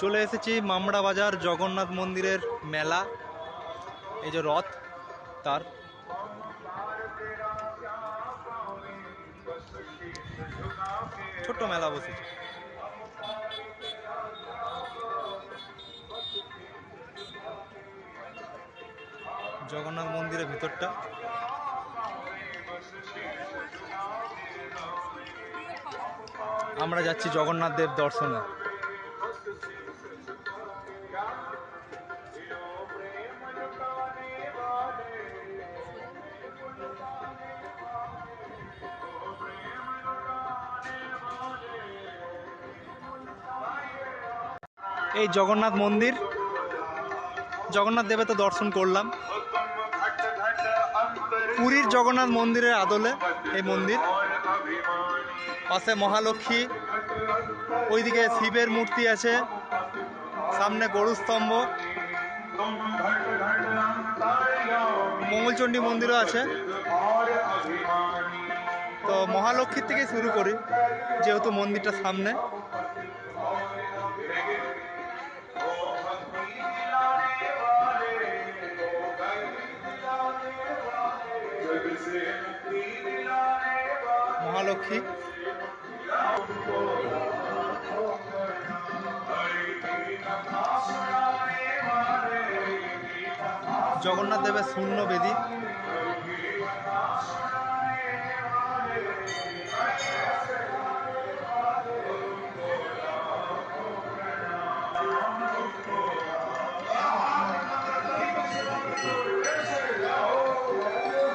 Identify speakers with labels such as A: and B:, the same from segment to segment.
A: চলে এসেছি মামড়া বাজার জগন্নাথ মন্দিরের মেলা। এই যে রথ, তার। ছোট্ট মেলা বসেছে। জগন্নাথ মন্দিরের ভিতরটা। আমরা যাচ্ছি জগন্নাথ দেব দর্শনে। এই জগন্নাথ মন্দির। জগন্নাথ দেবের তো দর্শন করলাম। পুরীর জগন্নাথ মন্দিরের আদলে এই মন্দির। পাশে মহালক্ষ্মী, ওইদিকে শিবের মূর্তি আছে। সামনে গরুস্তম্ভ মঙ্গলচণ্ডী মন্দিরও আছে। তো মহালক্ষ্মীর থেকে শুরু করি, যেহেতু মন্দিরটা সামনে। মহালক্ষ্মী। জগন্নাথ দেবের শূন্য বেদী।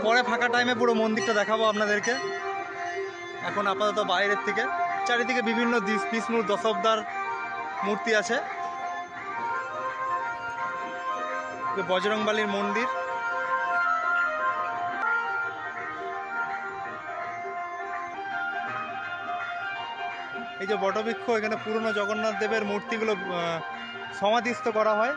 A: পরে ফাঁকা টাইমে পুরো মন্দিরটা দেখাবো আপনাদেরকে। এখন আপাতত বাইরের থেকে। চারিদিকে বিভিন্ন বিষ্ণুর দশবদার মূর্তি আছে। বজরংবালির মন্দির। এই যে বটবৃক্ষ, এখানে পুরনো জগন্নাথ দেবের মূর্তিগুলো সমাধিস্থ করা হয়।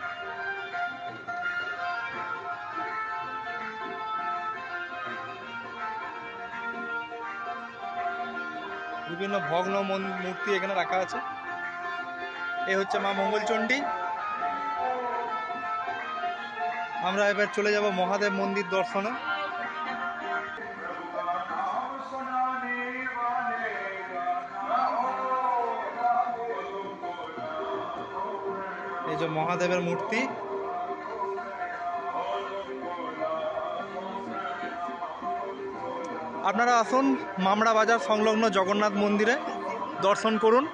A: বিভিন্ন ভগ্ন মূর্তি এখানে রাখা আছে। এই হচ্ছে মা মঙ্গলচণ্ডী। আমরা এবার চলে যাব মহাদেব মন্দির দর্শনে। এই যে মহাদেবের মূর্তি। আপনারা আসুন মামড়া বাজার সংলগ্ন জগন্নাথ মন্দিরে দর্শন করুন।